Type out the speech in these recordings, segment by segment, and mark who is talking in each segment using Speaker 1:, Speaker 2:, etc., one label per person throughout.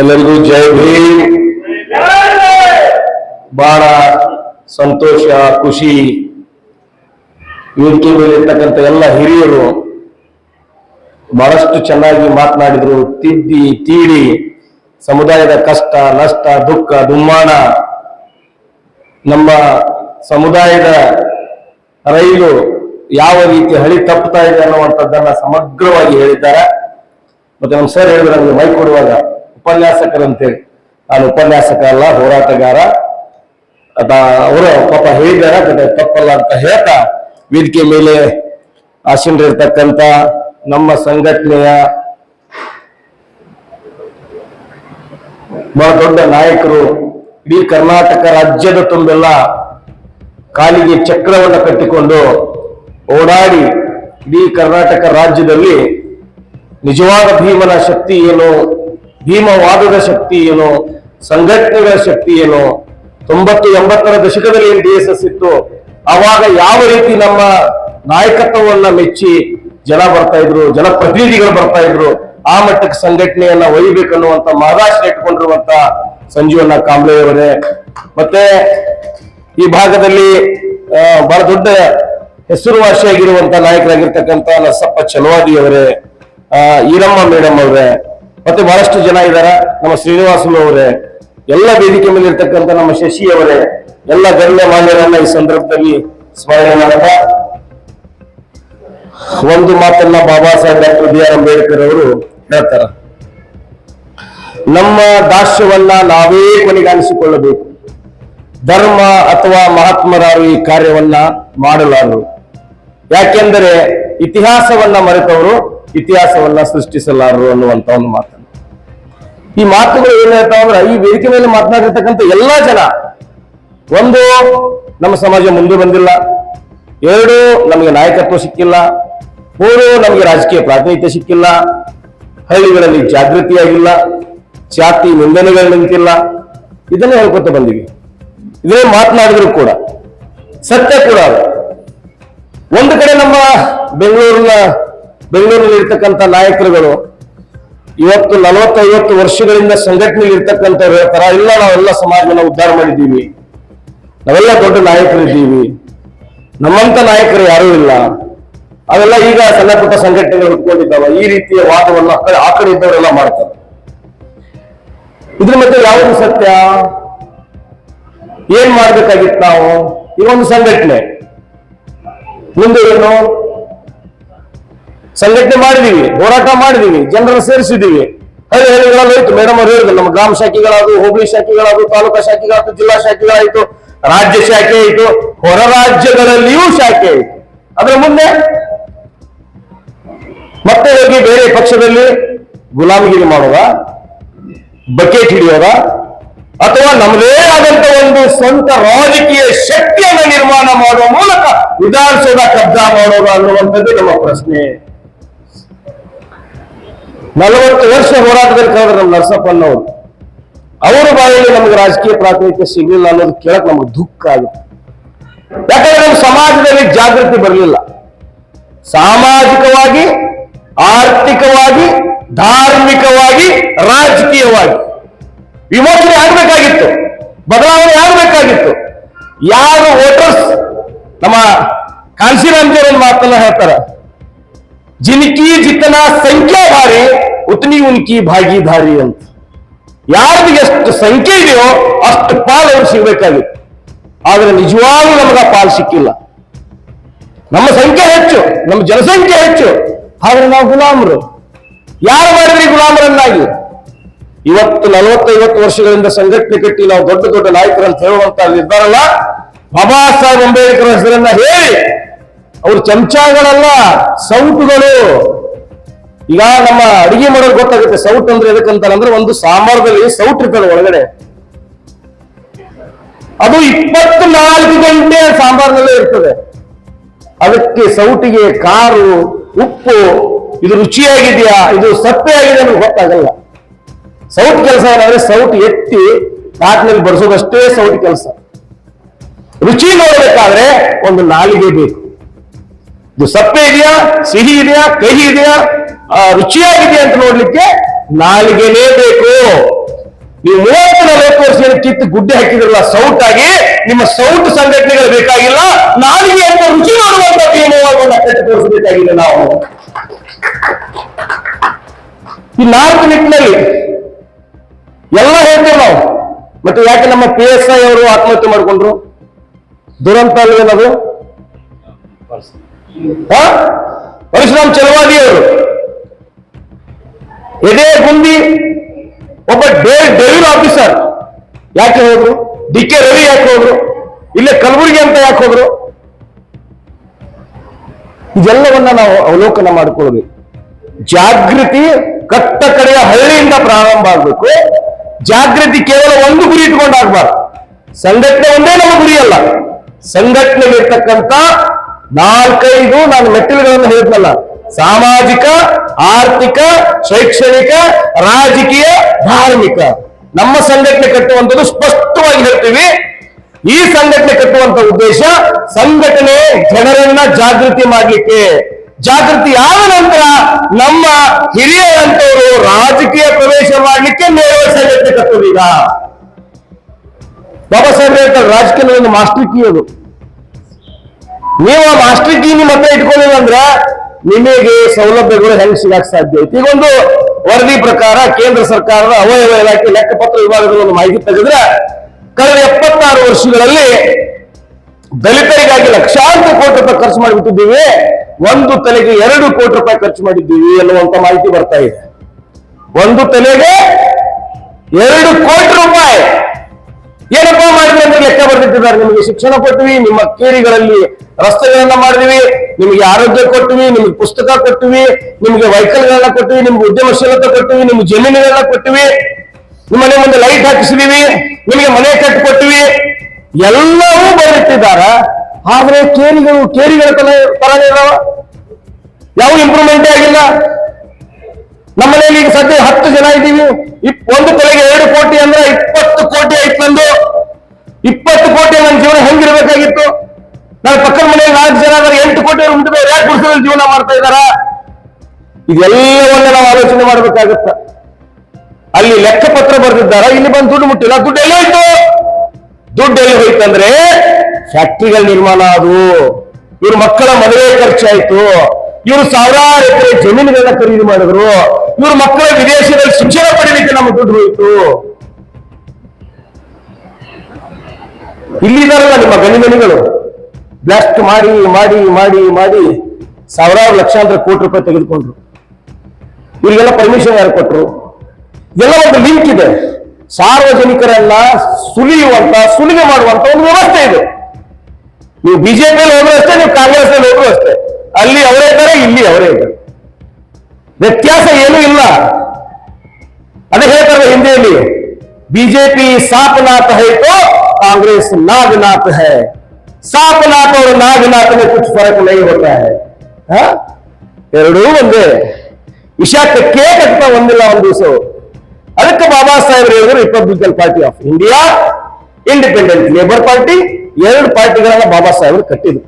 Speaker 1: ಎಲ್ಲರಿಗೂ ಜೈ ಭೀಮ್. ಬಹಳ ಸಂತೋಷ, ಖುಷಿ. ಮೇಲೆ ಇರ್ತಕ್ಕಂಥ ಎಲ್ಲ ಹಿರಿಯರು ಬಹಳಷ್ಟು ಚೆನ್ನಾಗಿ ಮಾತನಾಡಿದ್ರು. ತಿದ್ದಿ, ತೀಡಿ, ಸಮುದಾಯದ ಕಷ್ಟ, ನಷ್ಟ, ದುಃಖ ದುಮ್ಮಾಣ ನಮ್ಮ ಸಮುದಾಯದ ರೈಲು ಯಾವ ರೀತಿ ಹಳಿ ತಪ್ಪುತ್ತಾ ಇದೆ ಅನ್ನುವಂಥದ್ದನ್ನ ಸಮಗ್ರವಾಗಿ ಹೇಳಿದ್ದಾರೆ. ಮತ್ತೆ ನಮ್ಮ ಸರ್ ಹೇಳಿದ್ರೆ ನಮಗೆ ಮೈ ಕೊಡುವಾಗ ಉಪನ್ಯಾಸಕರಂತೇಳಿ ನಾನು ಉಪನ್ಯಾಸಕ ಅಲ್ಲ ಹೋರಾಟಗಾರ ಅವರು ಪಾಪ ಹೇಳಿದಾರ ತಪ್ಪಲ್ಲ ಅಂತ ಹೇಳ್ತಾ ವೇದಿಕೆ ಮೇಲೆ ಆಸೀನರಿರ್ತಕ್ಕಂಥ ನಮ್ಮ ಸಂಘಟನೆಯ ಬಹಳ ದೊಡ್ಡ ನಾಯಕರು, ಇಡೀ ಕರ್ನಾಟಕ ರಾಜ್ಯದ ತುಂಬೆಲ್ಲ, ಕಾಲಿಗೆ ಚಕ್ರವನ್ನು ಕಟ್ಟಿಕೊಂಡು ಓಡಾಡಿ ಇಡೀ ಕರ್ನಾಟಕ ರಾಜ್ಯದಲ್ಲಿ ನಿಜವಾದ ಭೀಮನ ಶಕ್ತಿ ಏನು ಭೀಮವಾದದ ಶಕ್ತಿ ಏನು, ಸಂಘಟನೆಗಳ ಶಕ್ತಿ ಏನು, ತೊಂಬತ್ತು ಎಂಬತ್ತರ ದಶಕದಲ್ಲಿ ಏನ್ ಡಿ ಎಸ್ ಎಸ್ ಇತ್ತು ಅವಾಗ ಯಾವ ರೀತಿ ನಮ್ಮ ನಾಯಕತ್ವವನ್ನ ಮೆಚ್ಚಿ ಜನ ಬರ್ತಾ ಇದ್ರು, ಜನಪ್ರತಿನಿಧಿಗಳು ಬರ್ತಾ ಇದ್ರು, ಆ ಮಟ್ಟಕ್ಕೆ ಸಂಘಟನೆಯನ್ನ ಒಯ್ಯಬೇಕನ್ನುವಂತ ಮಹಾರಾಷ್ಟ್ರ ಇಟ್ಕೊಂಡಿರುವಂತ ಸಂಜೀವಣ್ಣ ಕಾಂಬ್ಳೆ ಅವರೇ. ಮತ್ತೆ ಈ ಭಾಗದಲ್ಲಿ ಬಹಳ ದೊಡ್ಡ ಹೆಸರುವಾಸಿಯಾಗಿರುವಂತ ನಾಯಕರಾಗಿರ್ತಕ್ಕಂಥ ನರಸಪ್ಪ ಚಲವಾದಿ ಅವರೇ ಈರಮ್ಮ ಮೇಡಮ್ ಅವರೇ ಮತ್ತೆ ಬಹಳಷ್ಟು ಜನ ಇದ್ದಾರೆ ನಮ್ಮ ಶ್ರೀನಿವಾಸಲು ಅವರೇ ಎಲ್ಲ ವೇದಿಕೆ ಮೇಲೆ ಇರ್ತಕ್ಕಂಥ ನಮ್ಮ ಶಶಿ ಅವರೇ ಎಲ್ಲ ಗಣ್ಯ ಮಾನ್ಯರನ್ನ ಈ ಸಂದರ್ಭದಲ್ಲಿ ಸ್ಮರಣೆ ಮಾಡ್ತಾ, ಒಂದು ಮಾತನ್ನ Baba Saheb doctor B R Ambedkar ಅವರು ಹೇಳ್ತಾರ. ನಮ್ಮ ದಾಸ್ಯವನ್ನ ನಾವೇ ಕೊನೆಗಾಣಿಸಿಕೊಳ್ಳಬೇಕು. ಧರ್ಮ ಅಥವಾ ಮಹಾತ್ಮರಾರು ಈ ಕಾರ್ಯವನ್ನ ಮಾಡಲಾರರು. ಯಾಕೆಂದರೆ ಇತಿಹಾಸವನ್ನ ಮರೆತವರು ಇತಿಹಾಸವನ್ನ ಸೃಷ್ಟಿಸಲಾರರು ಅನ್ನುವಂತ ಒಂದು ಮಾತನ್ನು ಈ ಮಾತುಗಳು ಏನ್ ಅಂದ್ರೆ ಈ ವೇದಿಕೆ ಮೇಲೆ ಮಾತನಾಡಿರ್ತಕ್ಕಂಥ ಎಲ್ಲಾ ಜನ, ಒಂದು, ನಮ್ಮ ಸಮಾಜ ಮುಂದೆ ಬಂದಿಲ್ಲ. ಎರಡು, ನಮಗೆ ನಾಯಕತ್ವ ಸಿಕ್ಕಿಲ್ಲ. ಮೂರು, ನಮಗೆ ರಾಜಕೀಯ ಪ್ರಾತಿನಿಧ್ಯ ಸಿಕ್ಕಿಲ್ಲ. ಹಳ್ಳಿಗಳಲ್ಲಿ ಜಾಗೃತಿಯಾಗಿಲ್ಲ. ಜಾತಿ ನಿಂದನೆಗಳು ನಿಂತಿಲ್ಲ. ಇದನ್ನೇ ಹೇಳ್ಕೊತ ಬಂದಿವಿ. ಇದೇ ಮಾತನಾಡಿದ್ರು ಕೂಡ, ಸತ್ಯ ಕೂಡ ಒಂದು ಕಡೆ ನಮ್ಮ ಬೆಂಗಳೂರಿನ ಬೆಂಗಳೂರಿನಲ್ಲಿ ಇರ್ತಕ್ಕಂಥ ನಾಯಕರುಗಳು ಇವತ್ತು ನಲವತ್ತೈವತ್ತು ವರ್ಷಗಳಿಂದ ಸಂಘಟನೆಯಲ್ಲಿ ಇರ್ತಕ್ಕಂಥವ್ರು ಹೇಳ್ತಾರ, ಇಲ್ಲ, ನಾವೆಲ್ಲ ಸಮಾಜನ ಉದ್ಧಾರ ಮಾಡಿದ್ದೀವಿ. ನಾವೆಲ್ಲ ದೊಡ್ಡ ನಾಯಕರಿದ್ದೀವಿ. ನಮ್ಮಂತ ನಾಯಕರು ಯಾರೂ ಇಲ್ಲ. ಅವೆಲ್ಲ ಈಗ ಸಣ್ಣ ಪುಟ್ಟ ಸಂಘಟನೆಗಳು ಹುಟ್ಕೊಂಡಿದ್ದಾವ. ಈ ರೀತಿಯ ವಾದವನ್ನು ಆ ಕಡೆ ಇದ್ದವರೆಲ್ಲ ಮಾಡ್ತಾರೆ. ಇದ್ರ ಮಧ್ಯೆ ಯಾವುದು ಸತ್ಯ? ಏನ್ ಮಾಡ್ಬೇಕಾಗಿತ್ತು ನಾವು? ಈ ಒಂದು ಸಂಘಟನೆ. ಮುಂದೆ ಏನು? ಸಂಘಟನೆ ಮಾಡಿದೀವಿ, ಹೋರಾಟ ಮಾಡಿದೀವಿ, ಜನರನ್ನು ಸೇರಿಸಿದೀವಿ. ಹಳ್ಳಿ ಹಳ್ಳಿಗಳಲ್ಲಿ ಹೋಯ್ತು. ಮೇಡಮ್ ಅವ್ರು ಹೇಳಿದ್ರು, ನಮ್ಮ ಗ್ರಾಮ ಶಾಖೆಗಳಾದ್ರು, ಹೋಬಳಿ ಶಾಖೆಗಳಾದ್ರು, ತಾಲೂಕಾ ಶಾಖೆಗಳಾದ್ರು, ಜಿಲ್ಲಾ ಶಾಖೆಗಳಾಯ್ತು, ರಾಜ್ಯ ಶಾಖೆ ಆಯ್ತು, ಹೊರ ರಾಜ್ಯಗಳಲ್ಲಿಯೂ ಶಾಖೆ ಆಯ್ತು. ಅದರ ಮುಂದೆ ಮತ್ತೆ ಹೋಗಿ ಬೇರೆ ಪಕ್ಷದಲ್ಲಿ ಗುಲಾಮಗಿರಿ ಮಾಡೋದ ಬಕೆಟ್ ಹಿಡಿಯೋದ ಅಥವಾ ನಮ್ಮದೇ ಆದಂತ ಒಂದು ಸ್ವಂತ ರಾಜಕೀಯ ಶಕ್ತಿಯನ್ನು ನಿರ್ಮಾಣ ಮಾಡುವ ಮೂಲಕ ವಿಧಾನಸೌಧ ಕಬ್ಜಾ ಮಾಡೋದು ಅನ್ನುವಂಥದ್ದು ನಮ್ಮ ಪ್ರಶ್ನೆ. ನಲವತ್ತು ವರ್ಷ ಹೋರಾಟದಲ್ಲಿ ಕಳೆದ್ರೆ ನಮ್ಮ ನರಸಪ್ಪನವರು ಅವರ ಬಾಯಲ್ಲಿ ನಮ್ಗೆ ರಾಜಕೀಯ ಪ್ರಾತಿನಿಧ್ಯ ಸಿಗಲಿಲ್ಲ ಅನ್ನೋದು ಕೇಳಕ್ ನಮ್ಗೆ ದುಃಖ ಆಗುತ್ತೆ ಯಾಕಂದ್ರೆ ನಮ್ಮ ಸಮಾಜದಲ್ಲಿ ಜಾಗೃತಿ ಬರಲಿಲ್ಲ. ಸಾಮಾಜಿಕವಾಗಿ, ಆರ್ಥಿಕವಾಗಿ, ಧಾರ್ಮಿಕವಾಗಿ, ರಾಜಕೀಯವಾಗಿ. ವಿಮೋಚನೆ ಆಗಬೇಕಾಗಿತ್ತು, ಬದಲಾವಣೆ ಆಗಬೇಕಾಗಿತ್ತು. ಯಾರು ವೋಟರ್ಸ್, ನಮ್ಮ ಕಾನ್ಸಿರಾಮ್ಜಿ ಮಾತನ್ನ ಹೇಳ್ತಾರ ಜಿನ್ಕಿ ಜಿತನ ಸಂಖ್ಯಾ ಭಾರಿ ಉತ್ನಿ ಉನ್ಕಿ ಭಾಗಿದಾರಿ ಅಂತ ಯಾರಿಗೆ ಎಷ್ಟು ಸಂಖ್ಯೆ ಇದೆಯೋ ಅಷ್ಟು ಪಾಲ್ ಅವ್ರು ಸಿಗ್ಬೇಕಾಗಿತ್ತು ಆದ್ರೆ ನಿಜವಾಗ್ಲೂ ನಮಗೆ ಪಾಲ್ ಸಿಕ್ಕಿಲ್ಲ ನಮ್ಮ ಸಂಖ್ಯೆ ಹೆಚ್ಚು ನಮ್ಮ ಜನಸಂಖ್ಯೆ ಹೆಚ್ಚು ಆದ್ರೆ ನಾವು ಗುಲಾಮರು ಯಾರು ಮಾಡಿದ್ರಿ ಗುಲಾಮರನ್ನಾಗಿ ಇವತ್ತು ನಲವತ್ತೈವತ್ತು ವರ್ಷಗಳಿಂದ ಸಂಘಟನೆ ಕಟ್ಟಿ ನಾವು ದೊಡ್ಡ ದೊಡ್ಡ ನಾಯಕರಂತ ಹೇಳುವಂತ ನಿರ್ಧಾರಲ್ಲ ಬಾಬಾ ಸಾಹೇಬ್ ಅಂಬೇಡ್ಕರ್ ಹೆಸರನ್ನ ಹೇಳಿ ಅವ್ರು ಚಮಚಗಳೆಲ್ಲ ಸೌಟುಗಳು. ಈಗ ನಮ್ಮ ಅಡಿಗೆ ಮಾಡೋದು ಗೊತ್ತಾಗುತ್ತೆ, ಸೌಟ್ ಅಂದ್ರೆ ಎದಕ್ಕಂತಾರಂದ್ರೆ ಒಂದು ಸಾಂಬಾರದಲ್ಲಿ ಸೌಟ್ ಇರ್ತದೆ ಒಳಗಡೆ. ಅದು ಇಪ್ಪತ್ನಾಲ್ಕು ಗಂಟೆ ಸಾಂಬಾರ್ನಲ್ಲೇ ಇರ್ತದೆ. ಅದಕ್ಕೆ ಸೌಟಿಗೆ ಕಾರು, ಉಪ್ಪು, ಇದು ರುಚಿಯಾಗಿದೆಯಾ, ಇದು ಸಪ್ಪೆ ಆಗಿದೆ ಗೊತ್ತಾಗಲ್ಲ. ಸೌಟ್ ಕೆಲಸ ಏನಂದ್ರೆ ಸೌಟ್ ಎತ್ತಿ ಪಾಟ್ನಲ್ಲಿ ಬಡಿಸೋದಷ್ಟೇ ಸೌಟ್ ಕೆಲಸ. ರುಚಿ ನೋಡಬೇಕಾದ್ರೆ ಒಂದು ನಾಲಿಗೆ ಬೇಕು. ಇದು ಸಪ್ಪೆ ಇದೆಯಾ? ಸಿಹಿ ಇದೆಯಾ? ಕಹಿ ಇದೆಯಾ? ಆ, ರುಚಿಯಾಗಿದೆಯಾ ಅಂತ ನೋಡ್ಲಿಕ್ಕೆ ನಾಲಿಗೆನೇ ಬೇಕು. ನೀವು ಮೂವತ್ತು ನಲವತ್ತು ಕಿತ್ತು ಗುಡ್ಡೆ ಹಾಕಿದ್ರಲ್ಲ ಸೌಟ್ ಆಗಿ ನಿಮ್ಮ ಸೌಟ್ ಸಂಘಟನೆಗಳು ಬೇಕಾಗಿಲ್ಲ ನಾಲಿಗೆ ಅಂತ ರುಚಿ ಮಾಡುವಂತ ನಿಯಮವನ್ನು ಕಟ್ಟಿ ತೋರಿಸಬೇಕಾಗಿಲ್ಲ ನಾವು. ಈ ನಾಲ್ಕು ನಿಟ್ಟಿನಲ್ಲಿ ಎಲ್ಲ ಹೇಳ್ತೇವೆ ನಾವು. ಮತ್ತೆ ಯಾಕೆ ನಮ್ಮ ಪಿ ಎಸ್ ಐ ಅವರು ಆತ್ಮಹತ್ಯೆ ಮಾಡಿಕೊಂಡ್ರು? ದುರಂತ ಅಲ್ವೇನದು? ಪರಶುರಾಮ್ ಚಲವಾದಿ ಅವರು. ಎದೆ ಗುಂಡಿ, ಒಬ್ಬ ಡೆವಿಲ್ ಆಫೀಸರ್. ಯಾಕೆ ಹೋದ್ರು? ಡಿ ಕೆ ರವಿ ಯಾಕೆ ಹೋದ್ರು? ಇಲ್ಲೇ ಕಲಬುರಗಿ ಅಂತ ಯಾಕೆ ಹೋದ್ರು? ಇದೆಲ್ಲವನ್ನ ನಾವು ಅವಲೋಕನ ಮಾಡಿಕೊಳ್ಬೇಕು ಜಾಗೃತಿ ಕಟ್ಟ ಕಡೆಯ ಹಳ್ಳಿಯಿಂದ ಪ್ರಾರಂಭ ಆಗ್ಬೇಕು. ಜಾಗೃತಿ ಕೇವಲ ಒಂದು ಗುರಿ ಇಟ್ಕೊಂಡಾಗಬಾರ್ದು. ಸಂಘಟನೆ ಒಂದೇ ನಮ್ಮ ಗುರಿ ಅಲ್ಲ. ಸಂಘಟನೆಗಿರ್ತಕ್ಕಂಥ ನಾಲ್ಕೈದು ನಾನು ಮೆಟ್ಟಿಲುಗಳನ್ನು ಹೇಳಿದ್ನಲ್ಲ. ಸಾಮಾಜಿಕ, ಆರ್ಥಿಕ, ಶೈಕ್ಷಣಿಕ, ರಾಜಕೀಯ, ಧಾರ್ಮಿಕ. ನಮ್ಮ ಸಂಘಟನೆ ಕಟ್ಟುವಂಥದ್ದು ಸ್ಪಷ್ಟವಾಗಿ ಹೇಳ್ತೀವಿ. ಈ ಸಂಘಟನೆ ಕಟ್ಟುವಂತ ಉದ್ದೇಶ ಸಂಘಟನೆ ಜನರನ್ನ ಜಾಗೃತಿ ಮಾಡಲಿಕ್ಕೆ. ಜಾಗೃತಿ ಆದ ನಂತರ ನಮ್ಮ ಹಿರಿಯರಂತವರು ರಾಜಕೀಯ ಪ್ರವೇಶ ಮಾಡಲಿಕ್ಕೆ ನೇರ ಸಂಘಟನೆ ಕಟ್ಟುವುದೀಗ ಬಾಬಾ ಸಾಹೇಬ್ ಹೇಳ್ತಾರೆ ಮಾಸ್ಟರ್ ಕೀ ನೀವು ಮಾಸ್ಟರ್ ಕೀ ನಿಮ್ಮ ಹತ್ರ ಇಟ್ಕೊಂಡಿಲ್ಲ ಅಂದ್ರೆ ನಿಮಗೆ ಸೌಲಭ್ಯಗಳು ಹೆಂಗ್ ಸಿಗಕ್ ಸಾಧ್ಯ ಐತಿ? ಈಗ ಒಂದು ವರದಿ ಪ್ರಕಾರ ಕೇಂದ್ರ ಸರ್ಕಾರದ ಅವಯವ ಇಲಾಖೆ ಲೆಕ್ಕಪತ್ರ ವಿಭಾಗದ ಒಂದು ಮಾಹಿತಿ ತೆಗೆದ್ರೆ ಕಳೆದ ಎಪ್ಪತ್ತಾರು ವರ್ಷಗಳಲ್ಲಿ ದಲಿತರಿಗಾಗಿ ಲಕ್ಷಾಂತರ ಕೋಟಿ ರೂಪಾಯಿ ಖರ್ಚು ಮಾಡಿಬಿಟ್ಟಿದ್ದೀವಿ. ಒಂದು ತಲೆಗೆ ಎರಡು ಕೋಟಿ ರೂಪಾಯಿ ಖರ್ಚು ಮಾಡಿದ್ದೀವಿ ಅನ್ನುವಂತ ಮಾಹಿತಿ ಬರ್ತಾ ಇದೆ. ಒಂದು ತಲೆಗೆ ಎರಡು ಕೋಟಿ ರೂಪಾಯಿ ಏನಪ್ಪಾ ಮಾಡಿದ್ವಿ ಅಂತ ಲೆಕ್ಕ ಬರ್ತಿದ್ದಾರೆ ನಿಮಗೆ ಶಿಕ್ಷಣ ಕೊಟ್ಟಿವಿ ನಿಮ್ಮ ಕೇರಿಗಳಲ್ಲಿ ರಸ್ತೆಗಳನ್ನ ಮಾಡಿದ್ವಿ, ನಿಮಗೆ ಆರೋಗ್ಯ ಕೊಟ್ಟಿವಿ ನಿಮಗೆ ಪುಸ್ತಕ ಕೊಟ್ಟಿವಿ ನಿಮಗೆ ವೆಹಿಕಲ್ಗಳನ್ನ ಕೊಟ್ಟಿವಿ ನಿಮ್ಗೆ ಉದ್ಯಮಶೀಲತೆ ಕೊಟ್ಟಿವಿ ನಿಮ್ಗೆ ಜಮೀನುಗಳನ್ನ ಕೊಟ್ಟಿವಿ ನಿಮ್ಮ ಮನೆ ಮುಂದೆ ಲೈಟ್ ಹಾಕಿಸಿದೀವಿ, ನಿಮಗೆ ಮನೆ ಕಟ್ಟಿಕೊಟ್ವಿ ಎಲ್ಲವೂ ಬರೆದಿಟ್ಟಿದ್ದಾರ? ಆದ್ರೆ ಕೇರಿಗಳು ಕೇರಿಗಳ ತರ ಇದಾವ ಯಾವ ಇಂಪ್ರೂವ್ಮೆಂಟ್ ಆಗಿಲ್ಲ? ನಮ್ಮ ಮನೆಯಲ್ಲಿ ಈಗ ಸದ್ಯ ಹತ್ತು ಜನ ಇದ್ದೀವಿ. ಒಂದು ತಲೆಗೆ ಎರಡು ಕೋಟಿ ಅಂದ್ರೆ ಇಪ್ಪತ್ತು ಕೋಟಿ ಆಯ್ತು ನಂದು. ಇಪ್ಪತ್ತು ಕೋಟಿ ನನ್ನ ಜೀವನ ಹೆಂಗಿರ್ಬೇಕಾಗಿತ್ತು? ನನ್ನ ಪಕ್ಕದ ಮನೆಯಲ್ಲಿ ನಾಲ್ಕು ಜನ ಅಂದ್ರೆ ಎಂಟು ಕೋಟಿ ಮುಟ್ಟಬೇಕು ಯಾಕೆ ಗುಡಿಸಲಲ್ಲಿ ಜೀವನ ಮಾಡ್ತಾ ಇದಾರ ಇದೆಲ್ಲವನ್ನ ನಾವು ಆಲೋಚನೆ ಮಾಡ್ಬೇಕಾಗತ್ತ. ಅಲ್ಲಿ ಲೆಕ್ಕಪತ್ರ ಬರೆದಿದ್ದಾರ? ಇಲ್ಲಿ ಬಂದು ದುಡ್ಡು ಮುಟ್ಟಿಲ್ಲ. ದುಡ್ಡು ಎಲ್ಲ ಹೋಯ್ತು? ದುಡ್ಡು ಎಲ್ಲಿ ಹೋಯ್ತಂದ್ರೆ ಫ್ಯಾಕ್ಟ್ರಿಗಳ ನಿರ್ಮಾಣ ಅದು ಇವ್ರ ಮಕ್ಕಳ ಮದುವೆ ಖರ್ಚಾಯ್ತು. ಇವರು ಸಾವಿರಾರು ಎಕರೆ ಜಮೀನುಗಳನ್ನ ಖರೀದಿ ಮಾಡಿದ್ರು. ಇವ್ರ ಮಕ್ಕಳ ವಿದೇಶದಲ್ಲಿ ಶಿಕ್ಷಣ ಪಡೆಯಲಿಕ್ಕೆ ನಮ್ಮ ದುಡ್ಡು ಹೋಯ್ತು. ಇಲ್ಲಿದಾರಲ್ಲ ನಿಮ್ಮ ಗಣಿಗಣಿಗಳು. ಬ್ಲಾಸ್ಟ್ ಮಾಡಿ ಮಾಡಿ ಮಾಡಿ ಮಾಡಿ ಸಾವಿರಾರು ಲಕ್ಷಾಂತರ ಕೋಟಿ ರೂಪಾಯಿ ತೆಗೆದುಕೊಂಡ್ರು. ಇವರಿಗೆಲ್ಲ ಪರ್ಮಿಷನ್ ಯಾರು ಕೊಟ್ರು? ಎಲ್ಲ ಒಂದು ಲಿಂಕ್ ಇದೆ. ಸಾರ್ವಜನಿಕರನ್ನ ಸುಲಿಯುವಂತ, ಸುಲಿಗೆ ಮಾಡುವಂತ ಒಂದು ವ್ಯವಸ್ಥೆ ಇದೆ. ನೀವು ಬಿಜೆಪಿಯಲ್ಲಿ ಹೋದ್ರು ಅಷ್ಟೇ, ನೀವು ಕಾಂಗ್ರೆಸ್ ಅಲ್ಲಿ ಹೋದ್ರು ಅಷ್ಟೇ. ಅಲ್ಲಿ ಅವರೇ ಇದ್ದಾರೆ ಇಲ್ಲಿ ಅವರೇ ಇದ್ದಾರೆ ವ್ಯತ್ಯಾಸ ಏನೂ ಇಲ್ಲ ಅದೇ ಹೇಳ್ತಾರೆ ಹಿಂದಿಯಲ್ಲಿ ಬಿಜೆಪಿ ಸಾಪನಾಥ है तो कांग्रेस नागनाथ है सापनाथ और नागनाथ में कुछ फर्क नहीं होता है ಹ? ಎರಡೂ ಒಂದೇ ವಿಷಯಕ್ಕೆ ಕೇಕ್ ಅಂತ ಒಂದಿಲ್ಲ ಒಂದು ದಿವಸ ಅದಕ್ಕೆ ಬಾಬಾ ಸಾಹೇಬ್ ಹೇಳಿದ್ರು Republican Party of India Independent Labour Party ಎರಡು ಪಾರ್ಟಿಗಳನ್ನ ಬಾಬಾ ಸಾಹೇಬರು ಕಟ್ಟಿದ್ರು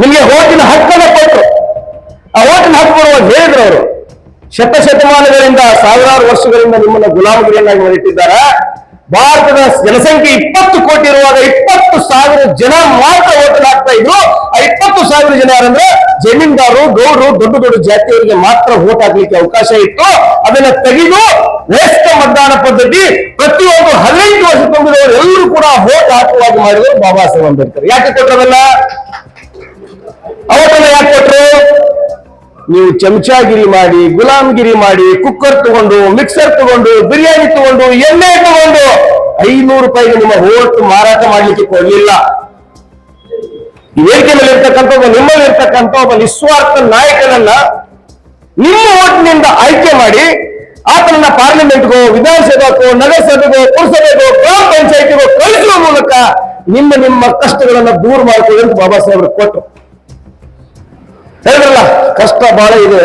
Speaker 1: ನಿಮಗೆ ಓಟಿನ ಹಕ್ಕನ್ನ ಕೊಟ್ಟರು ಆ ಓಟಿನ ಹಕ್ಕು ಕೊಡುವ ಹೇಳಿದ್ರು ಅವರು. ಶತಶತಮಾನಗಳಿಂದ ಸಾವಿರಾರು ವರ್ಷಗಳಿಂದ ನಿಮ್ಮನ್ನ ಗುಲಾಮಗಿರಿಯನ್ನಾಗಿ ಮಾಡಿಟ್ಟಿದ್ದಾರೆ. ಭಾರತದ ಜನಸಂಖ್ಯೆ ಇಪ್ಪತ್ತು ಕೋಟಿ ಇರುವಾಗ ಇಪ್ಪತ್ತು ಸಾವಿರ ಜನ ಮಾತ್ರ ಓಟಲ್ ಹಾಕ್ತಾ ಇದ್ರು. ಆ ಇಪ್ಪತ್ತು ಸಾವಿರ ಜನ ಯಾರಂದ್ರೆ ಜಮೀನ್ದಾರರು ಗೌಡರು, ದೊಡ್ಡ ದೊಡ್ಡ ಜಾತಿಯವರಿಗೆ ಮಾತ್ರ ಓಟ್ ಹಾಕ್ಲಿಕ್ಕೆ ಅವಕಾಶ ಇತ್ತು. ಅದನ್ನ ತೆಗೆದು ವೇಸ್ತ ಮತದಾನ ಪದ್ಧತಿ ಪ್ರತಿಯೊಂದು ಹದಿನೈದು ವರ್ಷ ತುಂಬಿದವರು ಎಲ್ಲರೂ ಕೂಡ ಓಟ್ ಹಾಕುವಾಗಿ ಮಾಡಿದ್ರು ಬಾಬಾ ಸಾಹೇಬ್ ಅಂಬೇಡ್ಕರ್. ಯಾಕೆ ಕೊಟ್ಟರಲ್ಲ ಅವತ್ತನ್ನ ಯಾಕೆ ಕೊಟ್ರು? ನೀವು ಚಮಚಾಗಿರಿ ಮಾಡಿ, ಗುಲಾಮ್ಗಿರಿ ಮಾಡಿ ಕುಕ್ಕರ್ ತಗೊಂಡು ಮಿಕ್ಸರ್ ತಗೊಂಡು, ಬಿರಿಯಾನಿ ತಗೊಂಡು, ಎಣ್ಣೆ ತಗೊಂಡು ಐನೂರು ರೂಪಾಯಿಗೆ ನಿಮ್ಮ ಹೋಟ್ ಮಾರಾಟ ಮಾಡ್ಲಿಕ್ಕೆ ಕೊಡಲಿಲ್ಲ. ವೇದಿಕೆ ಮೇಲೆ ಇರ್ತಕ್ಕಂಥ ಒಬ್ಬ ನಿಮ್ಮಲ್ಲಿ ಇರ್ತಕ್ಕಂಥ ಒಬ್ಬ ನಿಸ್ವಾರ್ಥ ನಾಯಕನನ್ನ ನಿಮ್ಮ ಓಟ್ನಿಂದ ಆಯ್ಕೆ ಮಾಡಿ ಆತನನ್ನ ಪಾರ್ಲಿಮೆಂಟ್ಗೋ, ವಿಧಾನಸಭೆಗೋ, ನಗರಸಭೆಗೋ, ಪುರಸಭೆಗೋ, ಗ್ರಾಮ ಪಂಚಾಯತಿಗೋ ಕಳಿಸುವ ಮೂಲಕ ನಿಮ್ಮ ನಿಮ್ಮ ಕಷ್ಟಗಳನ್ನ ದೂರ ಮಾಡ್ಕೊಳ್ಳಿ ಅಂತ ಬಾಬಾ ಸಾಹೇಬ್ರು ಕೊಟ್ಟರು ಹೇಳಿದ್ರಲ್ಲ, ಕಷ್ಟ ಬಹಳ ಇದೆ.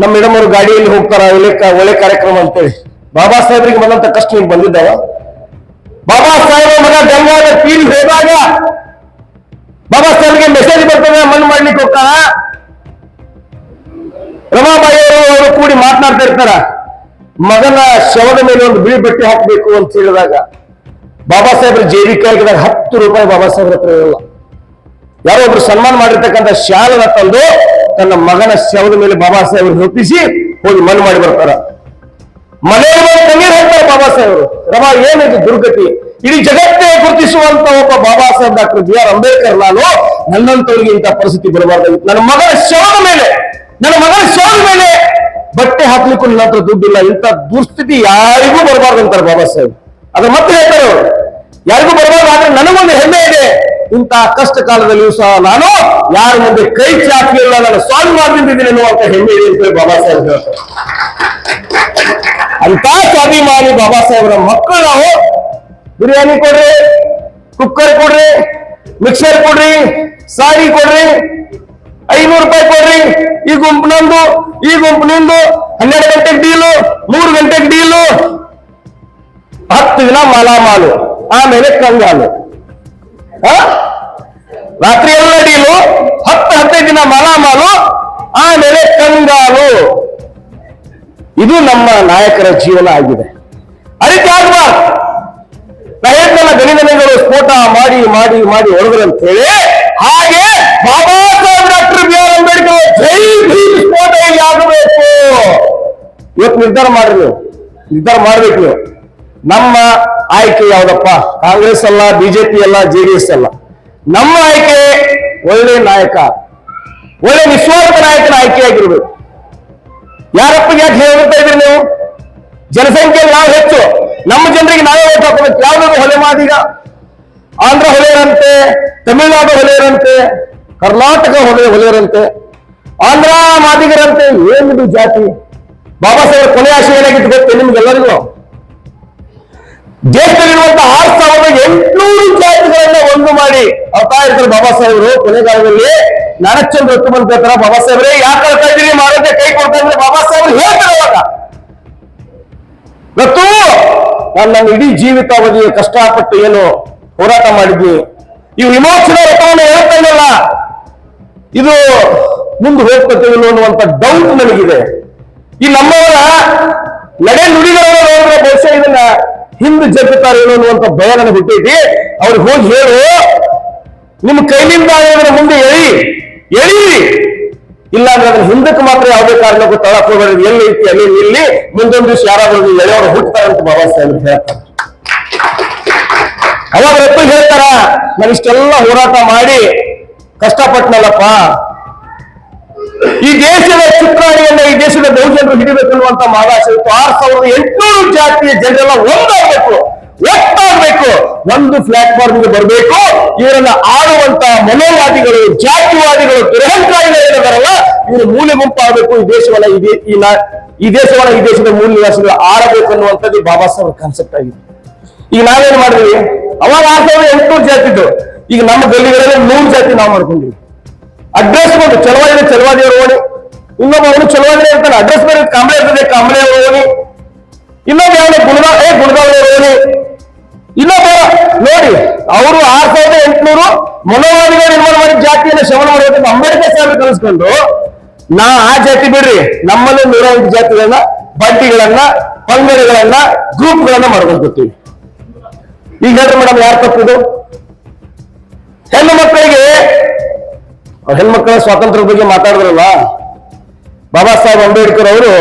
Speaker 1: ನಮ್ಮ ಮೇಡಮರು ಗಾಡಿಯಲ್ಲಿ ಹೋಗ್ತಾರ, ಒಳ್ಳೆ ಒಳ್ಳೆ ಕಾರ್ಯಕ್ರಮ ಅಂತೇಳಿ. ಬಾಬಾ ಸಾಹೇಬ್ರಿಗೆ ಬಂದಂತ ಕಷ್ಟ ನೀವು ಬಂದಿದ್ದಾವ? ಬಾಬಾ ಸಾಹೇಬ್ ಮಗ ಗಂಗಾದ ಪೀರಿ ಹೋದಾಗ ಬಾಬಾ ಸಾಹೇಬ್ಗೆ ಮೆಸೇಜ್ ಬರ್ತದೆ ಮನ್ ಮಾಡ್ಲಿಕ್ಕೆ ಹೋಗ್ತಾರ? ರಮಾಬಾಯಿ ಅವರು ಕೂಡಿ ಮಾತನಾಡ್ತಾ ಇರ್ತಾರ. ಮಗನ ಶವದ ಮೇಲೆ ಒಂದು ಬಿಳಿ ಬಟ್ಟೆ ಹಾಕಬೇಕು ಅಂತ ಹೇಳಿದಾಗ, ಬಾಬಾ ಸಾಹೇಬ್ರ ಜೈವಿಕ ಹತ್ತು ರೂಪಾಯಿ ಬಾಬಾ ಸಾಹೇಬ್ರ ಹತ್ರ ಇರಲ್ಲ. ಯಾರೋ ಒಬ್ರು ಸನ್ಮಾನ ಮಾಡಿರ್ತಕ್ಕಂಥ ಶಾಲನ ತಂದು ತನ್ನ ಮಗನ ಶವದ ಮೇಲೆ ಬಾಬಾ ಸಾಹೇಬ್ರು ಹೊತ್ತಿಸಿ ಹೋಗಿ ಮನ್ ಮಾಡಿ ಬರ್ತಾರ. ಮನೆಯಲ್ಲಿ ಕಣ್ಣೀರು ಹಾಕ್ತಾರೆ ಬಾಬಾ ಸಾಹೇಬರು. ರಮಾ ಏನಿದು ದುರ್ಗತಿ? ಇಡೀ ಜಗತ್ತೇ ಗುರುತಿಸುವಂತ ಒಬ್ಬ Baba Saheb doctor B R Ambedkar ನಾನು. ನನ್ನಂತವರಿಗೆ ಇಂಥ ಪರಿಸ್ಥಿತಿ ಬರಬಾರ್ದಾಗಿತ್ತು. ನನ್ನ ಮಗನ ಶವದ ಮೇಲೆ, ನನ್ನ ಮಗನ ಶವದ ಮೇಲೆ ಬಟ್ಟೆ ಹಾಕ್ಲಿಕ್ಕೂ ನನ್ನ ಹತ್ರ ದುಡ್ಡಿಲ್ಲ. ಇಂಥ ದುಸ್ಥಿತಿ ಯಾರಿಗೂ ಬರಬಾರ್ದು ಅಂತಾರೆ ಬಾಬಾ ಸಾಹೇಬ್. ಅದ್ರ ಮತ್ತೆ ಹೇಳ್ತಾರೆ ಅವರು. ಯಾರಿಗೂ ಬರಬಾರ್ದು, ಆದ್ರೆ ನನಗೊಂದು ಹೆಮ್ಮೆ ಇದೆ. ಇಂಥ ಕಷ್ಟ ಕಾಲದಲ್ಲಿಯೂ ಸಹ ನಾನು ಯಾರ ಮುಂದೆ ಕೈ ಚಾಚಲಿಲ್ಲ ನಾನು ಸಾಲ್ವ್ ಮಾಡ್ತಿದ್ದೀನಿ ಅನ್ನುವಂತ ಹೆಮ್ಮೆ ಇದೆ ಬಾಬಾ ಸಾಹೇಬ್ ಹೇಳ್ತಾರೆ. ಅಂತ ಸ್ವಾಭಿಮಾನಿ ಬಾಬಾ ಸಾಹೇಬ್ರ ಮಕ್ಕಳು ನಾವು. ಬಿರಿಯಾನಿ ಕೊಡ್ರಿ, ಕುಕ್ಕರ್ ಕೊಡ್ರಿ, ಮಿಕ್ಸರ್ ಕೊಡ್ರಿ, ಸಾರಿ ಕೊಡ್ರಿ, ಐನೂರು ರೂಪಾಯಿ ಕೊಡ್ರಿ, ಈ ಗುಂಪು ನಂದು, ಈ ಗುಂಪು ನಿಂದು, ಹನ್ನೆರಡು ಗಂಟೆಗೆ ಡೀಲು, ಮೂರು ಗಂಟೆಗೆ ಡೀಲು. ಹತ್ತು ದಿನ ಮಾಲಾಮಾಲು, ಆಮೇಲೆ ಕಂಗಾಲು? ರಾತ್ರಿ ಎಲ್ಲ ಡೀಲು ಹತ್ತು ಹದಿನೈದು ದಿನ ಮಾಲಾಮಾಲು, ಆಮೇಲೆ ಕಂಗಾಲು. ಇದು ನಮ್ಮ ನಾಯಕರ ಜೀವನ ಆಗಿದೆ. ಅದಕ್ಕೆ ಆಗ್ಬಾರ್ದು ನಾ ಹೇಳ್ತಲ್ಲ ಗಣಿದನೆಗಳು ಸ್ಫೋಟ ಮಾಡಿ ಮಾಡಿ ಮಾಡಿ ಅಂತ ಹೇಳಿ, ಹಾಗೆ Baba Saheb doctor B R Ambedkar Jai Bhim ಸ್ಫೋಟ ಇಲ್ಲಿ ಆಗಬೇಕು. ಇವತ್ತು ನಿರ್ಧಾರ ಮಾಡ್ರಿ ನೀವು. ನಿರ್ಧಾರ ಮಾಡ್ಬೇಕು ನೀವು. ನಮ್ಮ ಆಯ್ಕೆ ಯಾವ್ದಪ್ಪ? ಕಾಂಗ್ರೆಸ್ ಅಲ್ಲ, ಬಿಜೆಪಿ ಅಲ್ಲ ಜೆಡಿಎಸ್ ಅಲ್ಲ. ನಮ್ಮ ಆಯ್ಕೆ ಒಳ್ಳೆ ನಾಯಕ. ಒಳ್ಳೆ ನಿಸ್ವಾರ್ಥ ನಾಯಕನ ಆಯ್ಕೆಯಾಗಿರ್ಬೇಕು. ಯಾರಪ್ಪ ಯಾಕೆ ಹೇಳ್ತಾ ಇದ್ರಿ ನೀವು? ಜನಸಂಖ್ಯೆಯಲ್ಲಿ ನಾವು ಹೆಚ್ಚು. ನಮ್ಮ ಜನರಿಗೆ ನಾವೇ ಓಟ್ ಹಾಕೋಬೇಕು. ಯಾವ್ದಾದ್ರು ಹೊಲೆ ಮಾದೀಗ. ಆಂಧ್ರ ಹೊಲೆಯರಂತೆ ತಮಿಳುನಾಡು ಹೊಲೆಯರಂತೆ ಕರ್ನಾಟಕ ಹೊಲೆ ಹೊಲೆಯರಂತೆ ಆಂಧ್ರ ಮಾದಿಗರಂತೆ ಏನಿದು ಜಾತಿ? ಬಾಬಾ ಸಾಹೇಬ್ ಕೊನೆ ಆಶೆ ಏನಾಗಿತ್ತು ಗೊತ್ತೇ ನಿಮ್ಗೆಲ್ಲರಿಗೂ? ದೇಶದಲ್ಲಿರುವಂತ ಆರು ಸಾವಿರದ ಎಂಟುನೂರು ಜಾತಿಗಳನ್ನ ಒಂದು ಮಾಡಿ. ಅವತಾ ಇರ್ತಾರೆ ಬಾಬಾ ಸಾಹೇಬರು, ಕೊನೆಗಾಲದಲ್ಲಿ ನಾನಚಂದ್ರ ಹೇಳ್ತಾರ, ಬಾಬಾ ಸಾಹೇಬ್ರೆ, ಯಾಕೆ ಕಳ್ತಾ ಇದ್ದೀರಿ? ಮಾಡೋದೇ ಕೈ ಕೊಡ್ತಾ ಇದ್ರೆ ಬಾಬಾ ಸಾಹೇಬ್ರು ಹೇಳ್ತಾರೆ ಅವಾಗ ರತ್ತು ನಾನು ನನ್ನ ಇಡೀ ಜೀವಿತಾವಧಿಯ ಕಷ್ಟಪಟ್ಟು ಏನು ಹೋರಾಟ ಮಾಡಿದ್ವಿ. ಈ ವಿಮೋಚನಾ ರಥವನ್ನು ಹೇಳ್ತಾ ಇದು ಮುಂದೆ ಹೋಗ್ತೇವೆ ಅನ್ನುವಂತ ಡೌಟ್ ನನಗಿದೆ. ಈ ನಮ್ಮವರ ನಡೆ ಇದನ್ನ ಹಿಂದೆ ಜಗ್ತಾರೆ ಏನೋ ಅನ್ನುವಂತ ಭಯ ನನಗೆ ಹುಟ್ಟೈತಿ ಅವ್ರಿಗೆ ಹೋಗಿ ಹೇಳು. ನಿಮ್ಮ ಕೈಲಿಂದ ಅದರ ಮುಂದೆ ಎಳಿ. ಎಳಿ. ಇಲ್ಲ ಅದ್ರ ಹಿಂದಕ್ಕೆ ಮಾತ್ರ ಯಾವುದೇ ಕಾರಣಕ್ಕೂ ತಳಕ್ ಎಲ್ಲಿ ಐತಿ ಅಲ್ಲಿ ಇಲ್ಲಿ. ಮುಂದೊಂದು ದಿವಸ ಯಾರಾದ್ರೂ ಎಳೆಯವರು ಅಂತ ಬಾಬಾ ಸಾಹೇಬ್ ಹೇಳ್ತಾರೆ. ಅವಾಗ ಹೇಳ್ತಾರ, ನಾನು ಇಷ್ಟೆಲ್ಲ ಹೋರಾಟ ಮಾಡಿ ಕಷ್ಟಪಟ್ನಲ್ಲಪ್ಪ. ಈ ದೇಶದ ಚುಕ್ಕಾಣಿಯನ್ನ ಈ ದೇಶದ ಬಹುಜನರು ಹಿಡಿಬೇಕನ್ನುವಂತ ಮಹಾರಾಷ್ಟ್ರ ಇತ್ತು. ಆರ್ ಸಾವಿರದ ಎಂಟುನೂರು ಜಾತಿಯ ಜನರೆಲ್ಲ ಒಂದಾಗಬೇಕು, ಒಟ್ಟಾಗಬೇಕು, ಒಂದು ಪ್ಲಾಟ್ಫಾರ್ಮ್ ಬರಬೇಕು. ಇವರನ್ನ ಆಡುವಂತ ಮನೋವಾದಿಗಳು, ಜಾತಿವಾದಿಗಳು, ದುರಹಂಕಾರಿಗಳು ಏನಿದಾರಲ್ಲ ಇವರು ಮೂಲೆ ಗುಂಪಾಗಬೇಕು. ಈ ದೇಶವನ್ನ ಈ ದೇಶವನ್ನ ಈ ದೇಶದ ಮೂಲ ನಿವಾಸಿಗಳು ಆಡಬೇಕು ಅನ್ನುವಂಥದ್ದು ಬಾಬಾ ಸಾಹೇಬ್ ಕಾನ್ಸೆಪ್ಟ್ ಆಗಿದೆ ಈಗ ನಾವೇನ್ ಮಾಡಿದ್ವಿ? ಅವಾಗ ಆರ್ ಸಾವಿರದ ಎಂಟುನೂರು ಜಾತಿ ಇದ್ದು ಈಗ ನಮ್ಮ ಗಲ್ಲಿಗಳಲ್ಲಿ ನೂರು ಜಾತಿ ನಾವು ಮಾಡ್ಕೊಂಡಿವಿ ಅಡ್ರೆಸ್ ಕೊಟ್ಟು ಚಲವಾದಿ ಚಲವಾದಿಯವರು ಓಣಿ ಇನ್ನೊಬ್ಬ ಅವನು ಚಲವಾದಿ ಇರ್ತಾನೆ ಅಡ್ರೆಸ್ ಬೇರೆ ಕಾಂಬ್ಳೆ ಇರ್ತದೆ ಕಾಂಬ್ಳೆ ಓಣಿ ಇನ್ನೊಬ್ಬ ಯಾವ ಗುಣಗಾವ್ ಏ ಗುಣಗಾವ್ ಓಣಿ ಇನ್ನೊಬ್ಬ ನೋಡಿ, ಅವರು ಆರ್ ಸಾವಿರದ ಎಂಟುನೂರು ಮನೋವಾದಿಗಳು ನಿರ್ಮಾಣ ಮಾಡಿದ ಜಾತಿಯನ್ನು ಶ್ರವಣ ಮಾಡಬೇಕು ಅಂಬೇಡ್ಕರ್ ಸಾಹೇಬ್ ಕಲಿಸ್ಕೊಂಡು, ನಾ ಆ ಜಾತಿ ಬಿಡ್ರಿ, ನಮ್ಮಲ್ಲಿ ನೂರ ಎಂಟು ಜಾತಿಗಳನ್ನ ಬಡ್ಡಿಗಳನ್ನ ಪಂಗಡಗಳನ್ನ ಗ್ರೂಪ್ಗಳನ್ನ ಮಾಡ್ಕೊಂಡ್ಕೊತೀವಿ ಈಗ ಹೇಳ್ರಿ ಮೇಡಮ್ ಯಾರು ತಪ್ಪಿದು ಹೆಣ್ಣು ಮಕ್ಕಳಿಗೆ ಅವ್ರ ಹೆಣ್ಮಕ್ಳ ಸ್ವಾತಂತ್ರ್ಯದ ಬಗ್ಗೆ ಮಾತಾಡಿದ್ರಲ್ಲ, ಬಾಬಾ ಸಾಹೇಬ್ ಅಂಬೇಡ್ಕರ್ ಅವರು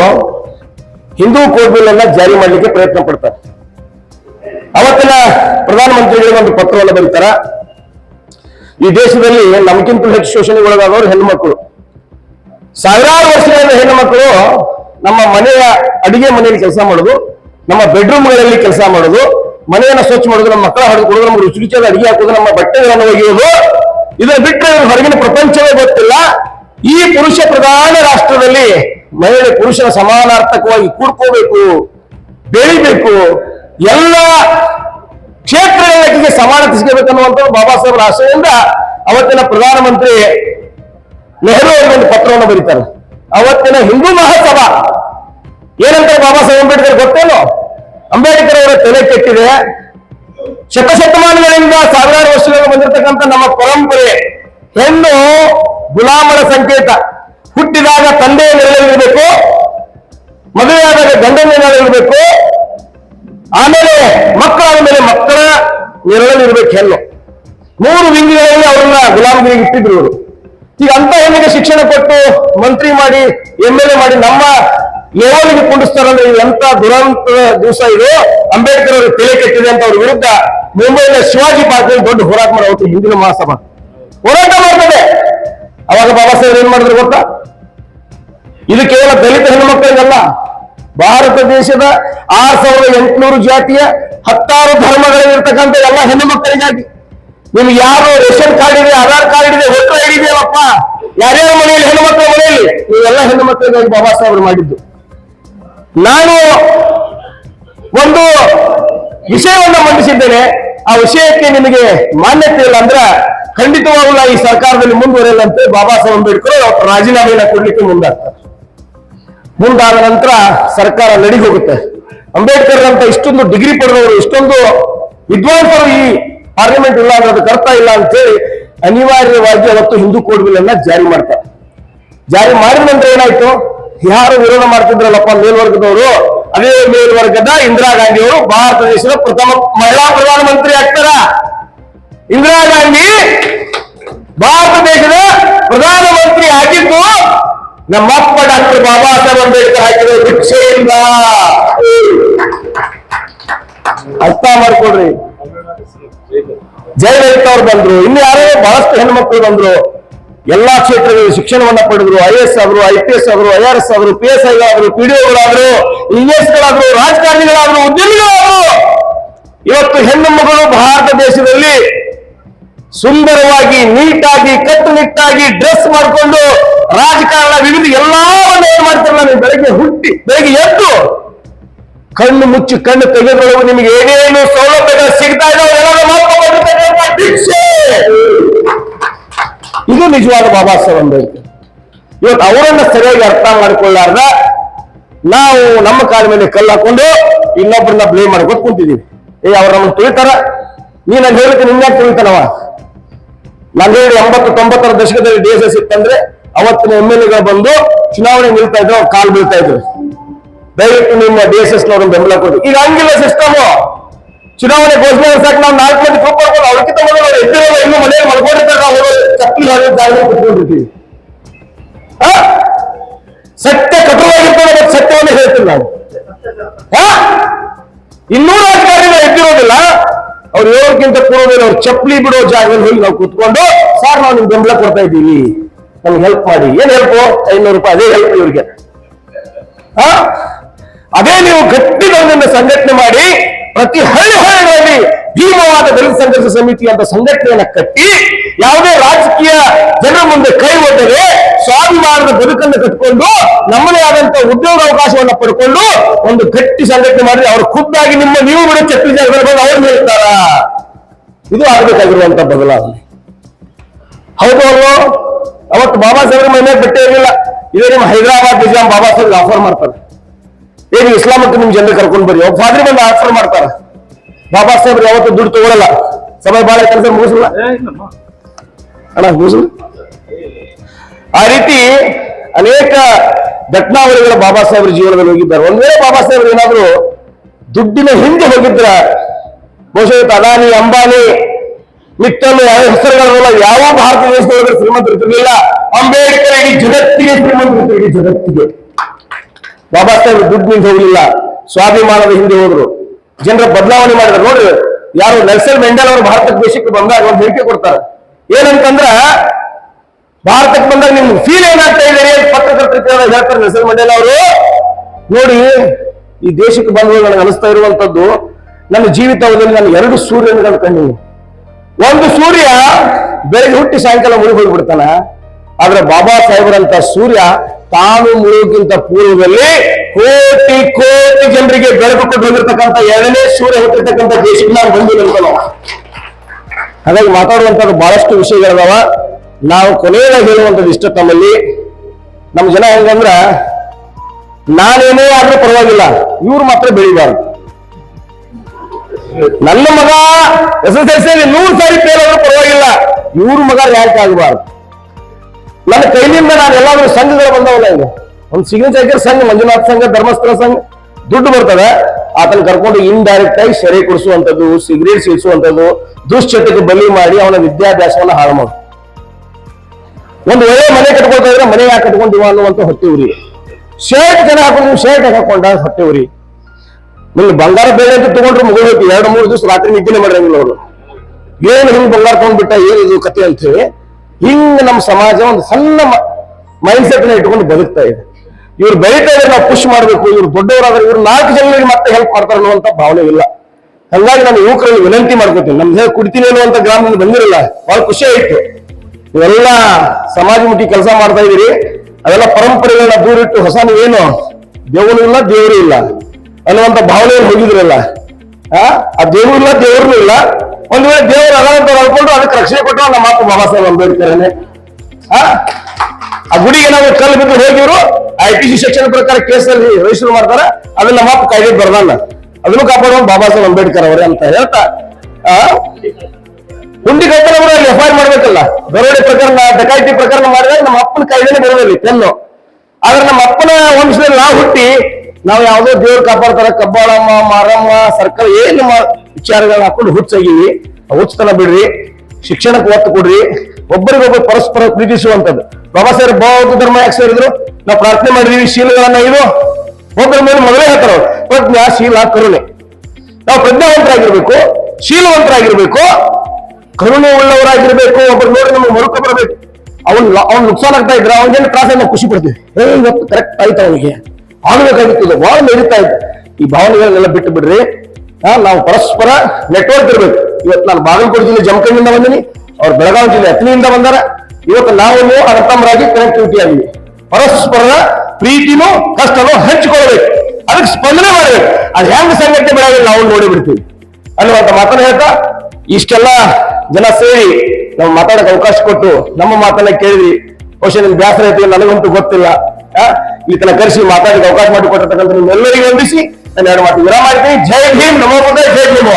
Speaker 1: ಹಿಂದೂ ಕೋಡ್ ಬಿಲ್ ಅನ್ನ ಜಾರಿ ಮಾಡಲಿಕ್ಕೆ ಪ್ರಯತ್ನ ಪಡ್ತಾರೆ. ಅವತ್ತಿನ ಪ್ರಧಾನಮಂತ್ರಿಗಳಿಗೆ ಒಂದು ಪತ್ರವನ್ನು ಬರೀತಾರ. ಈ ದೇಶದಲ್ಲಿ ನಮಗಿಂತ ಹೆಚ್ಚು ಶೋಷಣೆಗೊಳಗಾದವರು ಹೆಣ್ಣುಮಕ್ಕಳು ಸಾವಿರಾರು ವರ್ಷಗಳಿಂದ ಹೆಣ್ಣುಮಕ್ಕಳು ನಮ್ಮ ಮನೆಯ ಅಡಿಗೆ ಮನೆಯಲ್ಲಿ ಕೆಲಸ ಮಾಡೋದು, ನಮ್ಮ ಬೆಡ್ರೂಮ್ಗಳಲ್ಲಿ ಕೆಲಸ ಮಾಡೋದು, ಮನೆಯನ್ನ ಸ್ವಚ್ಛ ಮಾಡೋದು, ನಮ್ಮ ಮಕ್ಕಳ ಹೊಡೆದು ಕೊಡೋದು, ನಮ್ಮ ರುಚಿ ರುಚಿಯಾದ ಅಡಿಗೆ ಹಾಕೋದು, ನಮ್ಮ ಬಟ್ಟೆಗಳನ್ನು ಒಗೆಯೋದು ಇದನ್ನ ಬಿಟ್ಟರೆ ಹೊರಗಿನ ಪ್ರಪಂಚವೇ ಗೊತ್ತಿಲ್ಲ. ಈ ಪುರುಷ ಪ್ರಧಾನ ರಾಷ್ಟ್ರದಲ್ಲಿ ಮಹಿಳೆ ಪುರುಷನ ಸಮಾನಾರ್ಥಕವಾಗಿ ಕೂಡ್ಕೋಬೇಕು, ಬೆಳಿಬೇಕು, ಎಲ್ಲ ಕ್ಷೇತ್ರಗಳಿಗೆ ಸಮಾನತೆ ಸಿಗಬೇಕನ್ನುವಂತ ಬಾಬಾ ಸಾಹೇಬ್ ಆಶಯದಿಂದ ಅವತ್ತಿನ ಪ್ರಧಾನಮಂತ್ರಿ ನೆಹರು ಅವರಿಗೊಂದು ಪತ್ರವನ್ನು ಬರೀತಾರೆ. ಅವತ್ತಿನ ಹಿಂದೂ ಮಹಾಸಭಾ, ಏನಂತಾರೆ ಬಾಬಾ ಸಾಹೇಬ್ ಅಂಬೇಡ್ಕರ್ ಗೊತ್ತೇನೋ? ಅಂಬೇಡ್ಕರ್ ಅವರ ತಲೆ ಕೆಟ್ಟಿದೆ. ಶತಶತಮಾನಗಳಿಂದ ಸಾವಿರಾರು ವರ್ಷಗಳಿಂದ ಬಂದಿರತಕ್ಕಂಥ ನಮ್ಮ ಪರಂಪರೆ, ಹೆಣ್ಣು ಗುಲಾಮರ ಸಂಕೇತ. ಹುಟ್ಟಿದಾಗ ತಂದೆಯ ನೆರಳಿರಬೇಕು ಮದುವೆ ಆದಾಗ ಗಂಡನ ನೆರಳು ಇರಬೇಕು, ಆಮೇಲೆ ಮಕ್ಕಳಾದ ಮೇಲೆ ಮಕ್ಕಳ ನೆರಳಲ್ಲಿರ್ಬೇಕು ಹೆಣ್ಣು. ಮೂರು ವಿಂಗಿಗಳಲ್ಲಿ ಅವ್ರನ್ನ ಗುಲಾಮಗಿರಿಗೆ ಇಟ್ಟಿದ್ರು ಇವರು. ಈಗ ಅಂತ ಹೆಣ್ಣಿಗೆ ಶಿಕ್ಷಣ ಕೊಟ್ಟು ಮಂತ್ರಿ ಮಾಡಿ ಎ ಮಾಡಿ ನಮ್ಮ ಲೆವೆಲ್ಗೆ ಕುಂಡಿಸ್ತಾರಂದ್ರೆ ಇದು ಎಂತ ದುರಂತ ದಿವಸ ಇದು. ಅಂಬೇಡ್ಕರ್ ಅವರು ತಲೆ ಕೆಟ್ಟಿದೆ ಅಂತ ಅವ್ರ ವಿರುದ್ಧ ಮುಂಬೈನ ಶಿವಾಜಿ ಪಾರ್ಕ್ ದೊಡ್ಡ ಹೋರಾಟ ಮಾಡುತ್ತೆ ಹಿಂದಿನ ಮಹಾಸಭಾ. ಹೋರಾಟ ಮಾಡ್ತದೆ. ಅವಾಗ ಬಾಬಾ ಸಾಹೇಬ್ ಏನ್ ಮಾಡಿದ್ರು ಗೊತ್ತಾ? ಇದು ಕೇವಲ ದಲಿತ ಹೆಣ್ಮಕ್ಕಳಿಗಲ್ಲ ಭಾರತ ದೇಶದ ಆರ್ ಸಾವಿರದ ಎಂಟುನೂರು ಜಾತಿಯ ಹತ್ತಾರು ಧರ್ಮಗಳಿರ್ತಕ್ಕಂಥ ಎಲ್ಲ ಹೆಣ್ಣು ಮಕ್ಕಳಿಗಾಗಿ ನಿಮ್ಗೆ ಯಾರು ರೇಷನ್ ಕಾರ್ಡ್ ಇದೆ, ಆಧಾರ್ ಕಾರ್ಡ್ ಇದೆ, ವೋಟರ್ ಐಡಿ ಇದೆಯಲ್ಲಪ್ಪ. ಯಾರ್ಯಾರ ಮನೆಯಲ್ಲಿ ಹೆಣ್ಣು ಮಕ್ಕಳ ಮನೆಯಲ್ಲಿ? ನೀವೆಲ್ಲ ಹೆಣ್ಣು ಮಕ್ಕಳಿಗಾಗಿ ಬಾಬಾ ಸಾಹೇಬ್ರು ಮಾಡಿದ್ದು. ನಾನು ಒಂದು ವಿಷಯವನ್ನು ಮಂಡಿಸಿದ್ದೇನೆ. ಆ ವಿಷಯಕ್ಕೆ ನಿಮಗೆ ಮಾನ್ಯತೆ ಇಲ್ಲ ಅಂದ್ರೆ ಖಂಡಿತವಾಗಲ್ಲ ಈ ಸರ್ಕಾರದಲ್ಲಿ ಮುಂದುವರೆಯಲ್ಲಂತೆ ಬಾಬಾ ಸಾಹೇಬ್ ಅಂಬೇಡ್ಕರ್ ಅವರು ರಾಜೀನಾಮೆಯನ್ನ ಕೊಡ್ಲಿಕ್ಕೆ ಮುಂದಾಗ್ತಾರೆ. ಮುಂದಾದ ನಂತರ ಸರ್ಕಾರ ನಡಿ ಹೋಗುತ್ತೆ. ಅಂಬೇಡ್ಕರ್ ಅಂತ ಇಷ್ಟೊಂದು ಡಿಗ್ರಿ ಪಡೆದವರು, ಇಷ್ಟೊಂದು ವಿದ್ವಾಂಸರು ಈ ಪಾರ್ಲಿಮೆಂಟ್ ಇಲ್ಲ ಅನ್ನೋದಕ್ಕೆ ಅರ್ಥ ಇಲ್ಲ ಅಂತ ಹೇಳಿ ಅನಿವಾರ್ಯವಾಗಿ ಅವತ್ತು ಹಿಂದೂ ಕೋಡ್ ಬಿಲ್ ಅನ್ನ ಜಾರಿ ಮಾಡ್ತಾರೆ. ಜಾರಿ ಮಾಡಿದ ನಂತರ ಏನಾಯ್ತು? ಯಾರು ವಿರೋಧ ಮಾಡ್ತಿದ್ರಲ್ಲಪ್ಪ ಮೇಲ್ವರ್ಗದವರು? ಅದೇ ಮೇಲ್ವರ್ಗದ ಇಂದಿರಾ ಗಾಂಧಿ ಅವರು ಭಾರತ ದೇಶದ ಪ್ರಥಮ ಮಹಿಳಾ ಪ್ರಧಾನಮಂತ್ರಿ ಆಗ್ತಾರ? ಇಂದಿರಾ ಗಾಂಧಿ ಭಾರತ ದೇಶದ ಪ್ರಧಾನಮಂತ್ರಿ ಆಗಿದ್ದು ನಮ್ಮಪ್ಪ ಡಾಕ್ಟರ್ ಬಾಬಾ ಸಾಹೇಬ್ ಅಂಬೇಡ್ಕರ್ ಹಾಕಿದ ಭಿಕ್ಷೆಯಿಂದ ಅರ್ಥ ಮಾಡ್ಕೊಡ್ರಿ ಜಯಲಲಿತಾ ಅವ್ರು ಬಂದ್ರು. ಇನ್ನು ಯಾರೋ ಬಹಳಷ್ಟು ಹೆಣ್ಮಕ್ಳು ಬಂದ್ರು. ಎಲ್ಲಾ ಕ್ಷೇತ್ರಗಳಲ್ಲಿ ಶಿಕ್ಷಣವನ್ನ ಪಡೆದ್ರು ಐ ಎಸ್ ಆದ್ರು ಐ ಪಿ ಎಸ್ ಆದ್ರು ಐ ಆರ್ ಎಸ್ ಆದ್ರು ಪಿ ಎಸ್ ಐ ಆದ್ರು ಪಿ ಡಿ ಒಗಳಾದ್ರು ಇಂಜಿನಿಯರ್ಸ್ ಗಳಾದ್ರು, ರಾಜಕಾರಣಿಗಳಾದ್ರು, ಉದ್ಯಮಿಗಳಾದ್ರು. ಇವತ್ತು ಹೆಣ್ಣು ಮಗಳು ಭಾರತ ದೇಶದಲ್ಲಿ ಸುಂದರವಾಗಿ, ನೀಟಾಗಿ, ಕಟ್ಟುನಿಟ್ಟಾಗಿ ಡ್ರೆಸ್ ಮಾಡಿಕೊಂಡು ರಾಜಕಾರಣ ವಿವಿಧ ಎಲ್ಲವನ್ನು ಏನ್ ಮಾಡ್ತಾರಲ್ಲ ನೀವು ಬೆಳಗ್ಗೆ ಹುಟ್ಟಿ, ಬೆಳಗ್ಗೆ ಎದ್ದು ಕಣ್ಣು ಮುಚ್ಚಿ, ಕಣ್ಣು ತೆಗೆದುಕೊಳ್ಳುವ ನಿಮಗೆ ಏನೇನು ಸೌಲಭ್ಯಗಳು ಸಿಗ್ತಾ ಇದಾವೆ ಇದು ನಿಜವಾದ ಬಾಬಾ ಸಾಹೇಬ್ ಅಂಬೇಡ್ಕರ್. ಇವತ್ತು ಅವರನ್ನ ಸರಿಯಾಗಿ ಅರ್ಥ ಮಾಡಿಕೊಳ್ಳಾರ್ದ ನಾವು ನಮ್ಮ ಕಾಲ ಮೇಲೆ ಕಲ್ಲು ಹಾಕೊಂಡು ಇನ್ನೊಬ್ಬರನ್ನ ಬ್ಲೇಮ್ ಮಾಡ್ಕೊತ ಕುಂತಿದೀವಿ ಏ, ಅವ್ರ ನಮ್ಗೆ ತುಳಿತಾರ? ನೀ ನಾನು ಹೇಳಿದ್ರೆ ನಿನ್ನೆ ತುಳಿತಾನವ? ನಾನು ಹೇಳಿ ಎಂಬತ್ತು ತೊಂಬತ್ತರ ದಶಕದಲ್ಲಿ ಡಿ ಎಸ್ ಎಸ್ ಇತ್ತಂದ್ರೆ ಅವತ್ತಿನ ಎಂ ಎಲ್ ಎಗಳು ಬಂದು ಚುನಾವಣೆ ನಿಲ್ತಾ ಇದ್ರು, ಅವ್ರು ಕಾಲ್ ಬೀಳ್ತಾ ಇದ್ರು. ದಯವಿಟ್ಟು ನಿಮ್ಮ ಡಿ ಎಸ್ ಎಸ್ ನವ್ರನ್ನ ಬೆಂಬಲ ಕೊಡಿ. ಈಗ ಹಂಗಿಲ್ಲ ಸಿಸ್ಟಮ್ ಚುನಾವಣೆ ಘೋಷಣೆ ನಾವು ನಾಲ್ಕು ಮಂದಿ ಗ್ರೂಪ್ ಮಾಡ್ಕೊಂಡು ಅವ್ರಕ್ಕಿಂತ ಮೊದಲು ಅವ್ರು ಇನ್ನು ಮನೆಯಲ್ಲಿ ಮಲ್ಕೊಂಡಿರ್ತಾರೆ, ನಾವು ಚಪ್ಪಲಿ ಹಾಗೆ ಜಾಗ ಕುತ್ಕೊಂಡಿರ್ತೀವಿ? ಸತ್ಯ ಕಠೋರವಾಗಿರ್ತದೆ ಸತ್ಯವನ್ನು ಹೇಳ್ತೀವಿ ನಾವು? ಇನ್ನೂ ರಾಜಕಾರಣಿಗಳು ಎದ್ದಿರೋದಿಲ್ಲ. ಅವ್ರು ಹೇಳೋಕ್ಕಿಂತ ಪೂರ್ವದಲ್ಲಿ ಅವ್ರು ಚಪ್ಪಲಿ ಬಿಡೋ ಜಾಗದಲ್ಲಿ ಹೋಗಿ ನಾವು ಕೂತ್ಕೊಂಡು, ಸರ್, ನಾವು ನಿಮ್ಗೆ ಬೆಂಬಲ ಕೊಡ್ತಾ ಇದ್ದೀವಿ. ನಮ್ಗೆ ಹೆಲ್ಪ್ ಮಾಡಿ. ಏನ್ ಹೆಲ್ಪ್ ಐನೂರು ರೂಪಾಯಿ, ಅದೇ ಹೆಲ್ಪ್ ಇವ್ರಿಗೆ? ಅದೇ ನೀವು ಗಟ್ಟಿ ಸಂಘಟನೆ ಮಾಡಿ ಪ್ರತಿ ಹಳ್ಳಿ ಹಳ್ಳಿಗಳಲ್ಲಿ ಭೀಮವಾದ ದಲಿತ ಸಂಘರ್ಷ ಸಮಿತಿ ಅಂತ ಸಂಘಟನೆಯನ್ನ ಕಟ್ಟಿ ಯಾವುದೇ ರಾಜಕೀಯ ಜನರ ಮುಂದೆ ಕೈ ಒಡ್ಡದೆ ಸ್ವಾಭಿಮಾನದ ಬದುಕನ್ನು ಕಟ್ಟಿಕೊಂಡು ನಮ್ಮದೇ ಆದಂತ ಉದ್ಯೋಗ ಅವಕಾಶವನ್ನ ಪಡ್ಕೊಂಡು ಒಂದು ಗಟ್ಟಿ ಸಂಘಟನೆ ಮಾಡಿ ಅವರು ಖುದ್ದಾಗಿ ನಿಮ್ಮ ನೀವು ಬಿಡ ಚಪ್ಪಲಿ ಜಾಗದಲ್ಲಿ ಅವ್ರು ಹೇಳ್ತಾರ? ಇದು ಆಗಬೇಕಾಗಿರುವಂತಹ ಬದಲಾವಣೆ. ಹೌದು ಅವರು ಅವತ್ತು ಬಾಬಾ ಸಾಹೇಬ್ರ ಮನೆ ಬಿಟ್ಟೇ ಇರಲಿಲ್ಲ. ಇದೇ ನಿಮ್ಮ ಹೈದರಾಬಾದ್ ನಿಜಾಮ್ ಬಾಬಾ ಸಾಹೇಬ್ ಆಫರ್ ಮಾಡ್ತಾರೆ. ಏನು ಇಸ್ಲಾಮಕ್ಕೆ ನಿಮ್ ಜನರು ಕರ್ಕೊಂಡು ಬರ್ರಿ? ಒಬ್ಬ ಫಾದ್ರಿ ಬಂದು ಆಫರ್ ಮಾಡ್ತಾರ. ಬಾಬಾ ಸಾಹೇಬ್ರು ಯಾವತ್ತು ದುಡ್ಡು ತಗೊಳಲ್ಲ. ಸಮಯ ಬಾಳೆ ಕೆಲಸ ಮುಗಿಸಲ್ಲ ಅಣ್ಣ ಮುಗಿಸಲ್ಲ ಆ ರೀತಿ ಅನೇಕ ಘಟನಾವಳಿಗಳು ಬಾಬಾ ಸಾಹೇಬ್ರ ಜೀವನದಲ್ಲಿ ಹೋಗಿದ್ದಾರೆ. ಒಂದ್ ವೇಳೆ ಬಾಬಾ ಸಾಹೇಬ್ರು ಏನಾದ್ರು ದುಡ್ಡಿನ ಹಿಂದೆ ಹೋಗಿದ್ರ ಬಹುಶಃ ಅದಾನಿ ಅಂಬಾನಿ ಮಿತ್ತಲು ಯಾವ ಹೆಸರುಗಳಲ್ಲ ಯಾವ ಭಾರತ ದೇಶದೊಳಗೆ ಶ್ರೀಮಂತರು ಇರ್ತಿರ್ಲಿಲ್ಲ ಅಂಬೇಡ್ಕರ್ ಇಡೀ ಜಗತ್ತಿಗೆ ಶ್ರೀಮಂತರು ಇಡೀ ಜಗತ್ತಿಗೆ. ಬಾಬಾ ಸಾಹೇಬ್ ದುಡ್ಡಿನಿಂದ ಹೋಗಲಿಲ್ಲ. ಸ್ವಾಭಿಮಾನದ ಹಿಂದೆ ಹೋದ್ರು. ಜನರ ಬದಲಾವಣೆ ಮಾಡಿದ್ರು. ನೋಡ್ರಿ, ಯಾರು ನೆಲ್ಸನ್ ಮೆಂಡಲ್ ಅವರು ಭಾರತ ದೇಶಕ್ಕೆ ಬಂದಾಗ ಒಂದು ಹೇಳಿಕೆ ಕೊಡ್ತಾರೆ. ಏನಂತಂದ್ರ, ಭಾರತಕ್ಕೆ ಬಂದಾಗ ನಿಮ್ಗೆ ಫೀಲ್ ಏನಾಗ್ತಾ ಇದೆ ಪತ್ರಕರ್ತರು ಹೇಳ್ತಾರೆ ನೆಲ್ಸನ್ ಮಂಡೇಲ ಅವರು. ನೋಡಿ, ಈ ದೇಶಕ್ಕೆ ಬಂದಾಗ ನನಗೆ ಅನಿಸ್ತಾ ಇರುವಂತದ್ದು ನನ್ನ ಜೀವಿತಾವಧಿಯಲ್ಲಿ ನಾನು ಎರಡು ಸೂರ್ಯನ ಕಂಡಿನಿ. ಒಂದು ಸೂರ್ಯ ಬೆಳಗ್ಗೆ ಹುಟ್ಟಿ ಸಾಯಂಕಾಲ ಮುಳುಗೋಗ್ಬಿಡ್ತಾನ ಆದ್ರೆ ಬಾಬಾ ಸಾಹೇಬರಂತ ಸೂರ್ಯ ತಾನು ಮುಳುಗಿಂತ ಪೂರ್ವದಲ್ಲಿ ಕೋಟಿ ಕೋಟಿ ಜನರಿಗೆ ಬೆಳಕು ಕೊಟ್ಟು ಎರಡನೇ ಸೂರ್ಯ ಹುಟ್ಟಿರ್ತಕ್ಕಂಥ ದೇಶಕ್ಕೆ ನಾವು ಬಂದಿಲ್ಲ ನಾವು ಹಾಗಾಗಿ ಮಾತಾಡುವಂತದ್ದು ಬಹಳಷ್ಟು ವಿಷಯಗಳದಾವ. ನಾವು ಕೊನೆಯದಾಗಿ ಹೇಳುವಂಥದ್ದು ಇಷ್ಟ ತಮ್ಮಲ್ಲಿ. ನಮ್ಮ ಜನ ಹೆಂಗಂದ್ರ, ನಾನೇನೇ ಆದ್ರೂ ಪರವಾಗಿಲ್ಲ. ಇವ್ರು ಮಾತ್ರ ಬೆಳಿಬಾರ್ದು. ನನ್ನ ಮಗ ಎಸ್ ಎಸ್ ಎಲ್ ಸಿ ನೂರು ಸಾರಿ ಫೇಲ್ ಆದ್ರೂ ಪರವಾಗಿಲ್ಲ. ಇವ್ರ ಮಗ ರ್ಯಾಂಕ್ ಆಗಬಾರ್ದು. ನನ್ನ ಕೈಲಿಂದ ನಾನು ಎಲ್ಲಾದ್ರೂ ಸಂಘಗಳು ಬಂದವಲ್ಲ ಈಗ ಒಂದು ಸಿಗ್ನೇಚರ್ ಸಂಘ, ಮಂಜುನಾಥ ಸಂಘ, ಧರ್ಮಸ್ಥಳ ಸಂಘ, ದುಡ್ಡು ಬರ್ತದೆ. ಆತನ ಕರ್ಕೊಂಡು ಇಂಡೈರೆಕ್ಟ್ ಆಗಿ ಸೆರೆ ಕುಡಿಸುವಂಥದ್ದು, ಸಿಗರೇಟ್ ಸೇರಿಸುವಂಥದ್ದು ದುಶ್ಚಟಕ್ಕೆ ಬಲಿ ಮಾಡಿ ಅವನ ವಿದ್ಯಾಭ್ಯಾಸವನ್ನ ಹಾಳು ಮಾಡು. ಒಂದು ಒಳ್ಳೆ ಮನೆ ಕಟ್ಕೊಳ್ತಾ ಇದ್ರೆ ಮನೆ ಯಾಕೆ ಕಟ್ಕೊಂಡಿವ ಅನ್ನುವಂತ ಹೊಟ್ಟೆವ್ರಿ ಶರ್ಟ್ ಜನ ಹಾಕೊಂಡು ಶರ್ಟ್ ಹಾಕೊಂಡ ಹೊಟ್ಟೆವ್ರಿ ನಿಮ್ಗೆ ಬಂಗಾರ ಬೇರೆ ಅಂತ ತಗೊಂಡ್ರೆ ಮುಗಿದು ಎರಡು, ಮೂರು ದಿವಸ ರಾತ್ರಿ ನಿದ್ದೆ ಮಾಡಿರಂಗಿಲ್ಲ ಅವರು. ಏನು ಹಿಂಗ್ ಬಂಗಾರ ತಗೊಂಡ್ಬಿಟ್ಟ ಇದು ಕತೆ ಅಂತ ಹೇಳಿ ಹಿಂಗ ನಮ್ಮ ಸಮಾಜ ಒಂದು ಸಣ್ಣ ಮೈಂಡ್ ಸೆಟ್ ಇಟ್ಕೊಂಡು ಬದುಕ್ತಾ ಇದೆ. ಇವ್ರು ಬೆಳೀತಾ ಇದ್ರೆ ನಾವು ಪುಷ್ ಮಾಡಬೇಕು, ಇವ್ರು ದೊಡ್ಡವರಾದ್ರೆ ಇವ್ರು ನಾಲ್ಕು ಜನರಿಗೆ ಮತ್ತೆ ಹೆಲ್ಪ್ ಮಾಡ್ತಾರೆ ಅನ್ನುವಂತ ಭಾವನೆ ಇಲ್ಲ. ಹಂಗಾಗಿ ನಾನು ಯುವಕರಲ್ಲಿ ವಿನಂತಿ ಮಾಡ್ಕೋತೀನಿ. ನಮ್ದು ಹೇಳಿ ಕುಡಿತೀನಿ ಅನ್ನುವಂತ ಗ್ರಾಮದಿಂದ ಬಂದಿರಲ್ಲ ಬಹಳ ಖುಷಿ ಆಯ್ತು. ಇವೆಲ್ಲ ಮುಟ್ಟಿ ಕೆಲಸ ಮಾಡ್ತಾ ಇದೀರಿ ಅದೆಲ್ಲ ಪರಂಪರೆಗಳನ್ನ ದೂರಿಟ್ಟು ಹೊಸ ನೀವೇನು ದೇವರು ಇಲ್ಲ ದೇವರು ಇಲ್ಲ ಅನ್ನುವಂತ ಭಾವನೆಯಲ್ಲಿ ಹೋಗಿದ್ರಲ್ಲ. ಆ ದೇವರು ಇಲ್ಲ ದೇವರು ಇಲ್ಲ. ಒಂದ್ ವೇಳೆ ದೇವರು ಅದ ಅಂತ ಹೇಳ್ಕೊಂಡು ಅದಕ್ಕೆ ರಕ್ಷಣೆ ಕೊಟ್ಟರು ನಮ್ಮ ಮಾತು ಬಾಬಾ ಸಾಹೇಬ್ ಅಂಬೇಡ್ಕರನೇ ಆ? ಗುಡಿಗೆ ನಾವು ಕಲ್ಲು ಬಿದ್ದು ಹೋಗಿದ್ರು ಐ ಟಿ ಸಿ ಸೆಕ್ಷನ್ ಪ್ರಕಾರ ಕೇಸಲ್ಲಿ ರಿಜಿಸ್ಟರ್ ಮಾಡ್ತಾರೆ, ಅದನ್ನ ಮಾತು ಕಾಯ್ದೆ ಬರ್ದಾನ ಅದನ್ನು ಕಾಪಾಡುವ ಬಾಬಾ ಸಾಹೇಬ್ ಅಂಬೇಡ್ಕರ್ ಅವರೇ ಅಂತ ಹೇಳ್ತಾ ಹುಂಡಿ ಕಟ್ಟಡ ಕೂಡ ಎಫ್ ಐ ಮಾಡ್ಬೇಕಲ್ಲ. ದರೋಡೆ ಪ್ರಕರಣ, ಡಕಾಯಿತಿ ಪ್ರಕರಣ ಮಾಡಿದ್ರೆ ನಮ್ಮ ಅಪ್ಪನ ಕಾಯ್ದೆನೆ ಬರೋದಿಲ್ಲ ಪೆನ್ನು. ಆದ್ರೆ ನಮ್ಮ ಅಪ್ಪನ ವಂಶದಲ್ಲಿ ನಾವು ಹುಟ್ಟಿ, ನಾವು ಯಾವುದೋ ದೇವ್ರು ಕಾಪಾಡ್ತಾರ, ಕಬ್ಬಾಳಮ್ಮ, ಮಾರಮ್ಮ ಸರ್ಕಾರ ಏನು ವಿಚಾರಗಳನ್ನ ಹಾಕೊಂಡು ಹುಚ್ಚಾಗಿವಿ ಹುಚ್ಚತನ ಬಿಡ್ರಿ, ಶಿಕ್ಷಣಕ್ಕೆ ಒತ್ತು ಕೊಡ್ರಿ, ಒಬ್ಬರಿಗೊಬ್ಬರು ಪರಸ್ಪರ ಪ್ರೀತಿಸುವಂತದ್ದು ಬಾಬಾ ಸಾಹೇಬ್ ಬೌದ್ಧ ಧರ್ಮ ಯಾಕೆ ಸೇರಿದ್ರು? ನಾವು ಪ್ರಾರ್ಥನೆ ಮಾಡಿದೀವಿ ಶೀಲಗಳನ್ನ ಇದು ಒಬ್ಬರ ಮೇಲೆ ಮೊದಲೇ ಹೇಳ್ತಾರೆ ಪ್ರಜ್ಞಾ, ಶೀಲ, ಕರುಣೆ. ನಾವು ಪ್ರಜ್ಞಾವಂತರಾಗಿರ್ಬೇಕು, ಶೀಲವಂತರಾಗಿರ್ಬೇಕು, ಕರುಣೆ ಉಳ್ಳವರಾಗಿರ್ಬೇಕು, ಒಬ್ಬರು ನೋಡಿ ನಮ್ಗೆ ಮರುಕ ಬರಬೇಕು. ಅವನ್ ಅವ್ನ್ ನುಕ್ಸಾನ್ ಆಗ್ತಾ ಇದ್ರೆ ಅವನಿಗೆ ತ್ರಾಸ ನಾವು ಖುಷಿ ಪಡ್ತೀವಿ. ಇವತ್ತು ಕರೆಕ್ಟ್ ಆಯ್ತು ಅವನಿಗೆ. ಆಗಬೇಕಾಗಿತ್ತು ಬಹಳ ನಡೀತಾ ಇತ್ತು ಈ ಭಾವನೆಗಳನ್ನೆಲ್ಲ ಬಿಟ್ಟು ಬಿಡ್ರಿ. ನಾವು ಪರಸ್ಪರ ನೆಟ್ವರ್ಕ್ ಇರ್ಬೇಕು. ಇವತ್ತು ನಾನು ಬಾಗಲಕೋಟೆ ಜಿಲ್ಲೆ ಜಮಖಂಡಿಂದ ಬಂದಿನಿ, ಅವ್ರ ಬೆಳಗಾವಿ ಜಿಲ್ಲೆ ಹತ್ತನಿಯಿಂದ ಬಂದಾರ. ಇವತ್ತು ನಾವು ಅರ್ಥಮರಾಗಿ ಕನೆಕ್ಟಿವಿಟಿ ಆಗಿವಿ. ಪರಸ್ಪರ ಪ್ರೀತಿನೂ ಕಷ್ಟನೂ ಹಂಚಿಕೊಳ್ಬೇಕು ಅದಕ್ಕೆ ಸ್ಪಂದನೆ ಮಾಡಬೇಕು. ಅದು ಹೆಂಗ್ ಸಂಘಟನೆ ನಾವು ನೋಡಿ ಬಿಡ್ತೀವಿ. ಅನ್ನುವಂತ ಮಾತನ್ನ ಹೇಳ್ತಾ, ಇಷ್ಟೆಲ್ಲ ಜನ ಸೇರಿ ನಾವು ಮಾತಾಡಕ್ಕೆ ಅವಕಾಶ ಕೊಟ್ಟು ನಮ್ಮ ಮಾತನ್ನ ಕೇಳಿದ್ವಿ. ಬಹುಶಃ ನಿಮ್ಗೆ ಬೇಸರ ಐತಿ ನನಗಂತೂ ಗೊತ್ತಿಲ್ಲ. ಈ ತನ ಕರೆಸಿ ಮಾತಾಡಕ್ಕೆ ಅವಕಾಶ ಮಾಡಿಕೊಟ್ಟಿರ್ತಕ್ಕಂಥ ನಿಮ್ಮೆಲ್ಲರಿಗೂ ವಂದಿಸಿ. ನಾನು ಎರಡು ಮಾತು ವಿರಾಮ ಮಾಡ್ತೀನಿ ಜೈ ಭೀಮ್ ನಮೋ ಬುದ್ಧ ಜೈ ಭೀಮ್